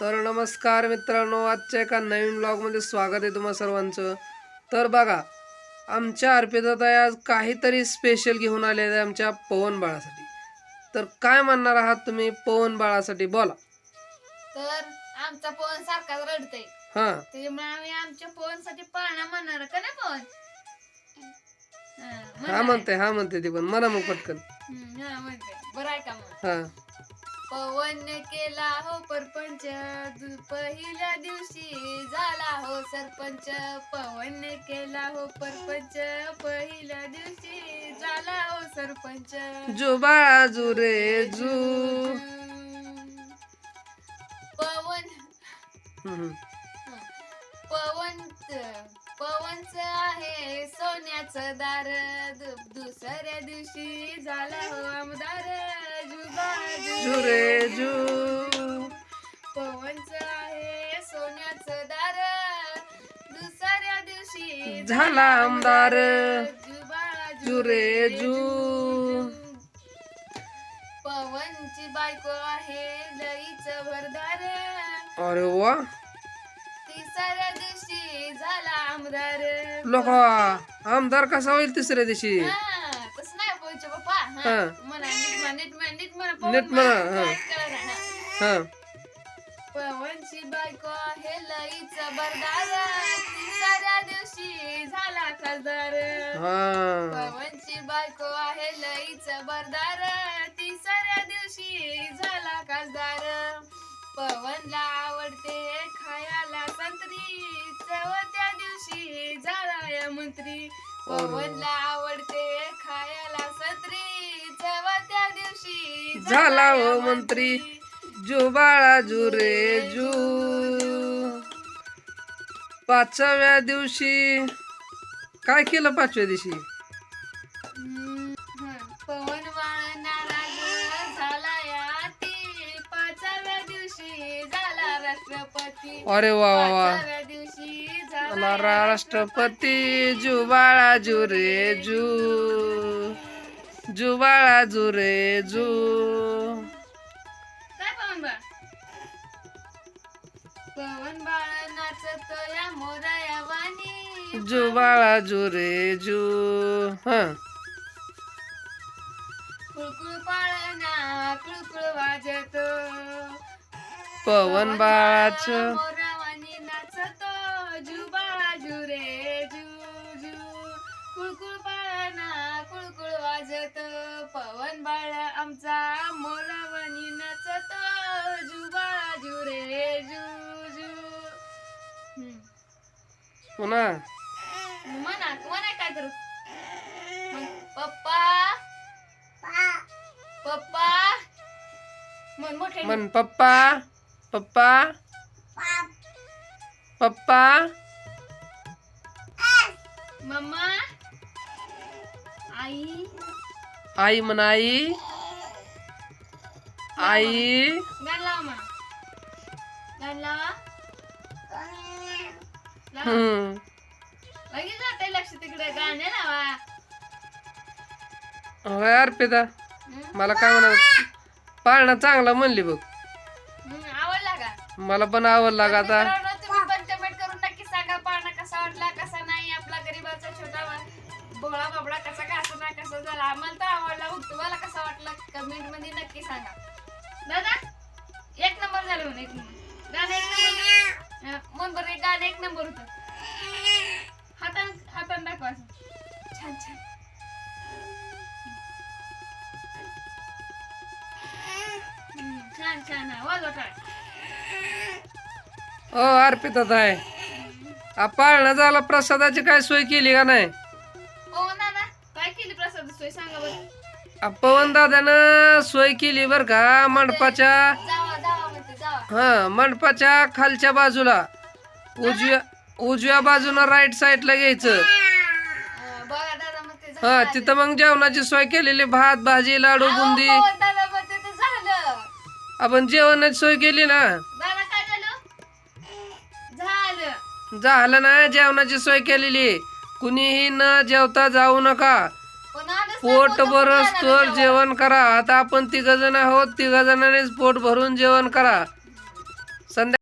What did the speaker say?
तर नमस्कार मित्रांनो आजच्या एका नवीन ब्लॉगमध्ये स्वागत आहे तुम्हा सर्वांचं. तर बघा आमच्या अर्पिताताई आज काहीतरी स्पेशल घेऊन आले आहेत आमच्या पवन बाळासाठी. तर काय म्हणणार आहात तुम्ही पवन बाळासाठी? बोला. तर आमचा पवन सारखाच रडतय. हां. त्याच्यामुळे आम्ही आमच्या पवनसाठी पाळणा म्हणणार का ना पवन? हा, हा म्हणणार. म्हणते हा म्हणते ती पण. म्हणा मग पटकन. हम्म, हा, म्हणते बरं आहे का मग? हां. पवन केला हो परपंच. पहिल्या दिवशी झाला हो सरपंच. पवन केला हो परपंच. पहिल्या दिवशी झाला हो सरपंच. जू बाळा जू रे जू. पवन. पवन पवनच आहे सोन्याचं दार. दुसऱ्या दिवशी झाला हो आमदार. जू रे जू पवनच आहे सोन्याचं दार. दुसऱ्या दिवशी झाला आमदार. जुबा जू रे जू पवनची बायको आहे लईच भरदार. अरे वा. तिसऱ्या दिवशी झाला आमदार. लोक आमदार कसा होईल तिसऱ्या दिवशी? तसं नाही पोहायचं पप्पा. हा. हा. नीट म्हणा हा. हा. पवनची बायको आहे लईच बरदार. तिसऱ्या दिवशी झाला खासदार. हा. पवनची बायको आहे लईच बरदार. तिसऱ्या दिवशी झाला खासदार. पवनला आवडते खायला संत्री. चौथ्या दिवशी झाला या मंत्री. पवनला आवडते झाला हो मंत्री. जू बाळा जू रे जू. पाचव्या दिवशी. काय केलं पाचव्या दिवशी? हम्म. पवन बाळ नाराज झाला या ती. पाचव्या दिवशी झाला राष्ट्रपती. अरे वा वा वा. पाचव्या दिवशी झाला मला या राष्ट्रपती. जू बाळा जू रे जू. जू बाळा जू रे जू. काय पवन बाळ? पवन बाळ नाचत या मोराया वाणी. जू बाळा जू रे जू. हा. कुळकुळ पाळणा कुळकुळ वाजत. पवन बाळाचं पुन्हा. म्हणा म्हणा काय करू? म्हण, पप्पा. पप्पा. म्हण मोठे. मन पप्पा. पप्पा. पप्पा. मम्मा. आई. आई म्हण आई. आई. गाण लावा म्हणा गाण लावा. लावा. हम्म. लगेच जाते लक्ष तिकडे गाणे लावा. होय अर्पिता? मला काय म्हणा पाळणा चांगला म्हणली बघ. आवडला का मला पण आवडला का आता. मित्रांनो, तुम्ही पण कमेंट करून नक्की सांगा पाळणा कसा वाटला कसा नाही आपला गरीबाचा छोटा वा- भोळा बाबडा कसा का असं नाही कसं झाला. आम्हाला तर आवडला तुम्हाला कसा वाटला कमेंटमध्ये नक्की सांगा. दादा एक नंबर झालं म्हणून एक नंबर गाणं एक नंबर होतं. हातान हातान दाखवा असं. छान छान. छान छान. हा वाजवा. ओ अर्पिता ताय पाळणा झाला प्रसादाची काय सोय केली का नाही? हो नाना काय केली प्रसाद सोय? सांगा बरं. आ, पवन दादानं सोय केली बर का मंडपाच्या जावा जावा म्हणते जावा. हा मंडपाच्या खालच्या बाजूला. उजव्या उजव्या बाजूनं राईट साईडला घ्यायचं. बघा दादा हा झालं. तिथं मग जेवणाची सोय केलेली भात भाजी लाडू अहो, बुंदी. पवन दादा म्हणते ते झालं. आपण जेवणाची सोय केली ना. दादा काय झालं? झालं. झालं ना जेवणाची सोय केलेली. कुणीही न जेवता जाऊ नका. पण आलंच नाही, पोट फुटलं तर ना जेवण करा. आता आपण तिघ जण आहोत तिघ जणांनीच पोट भरून जेवण करा. संध्या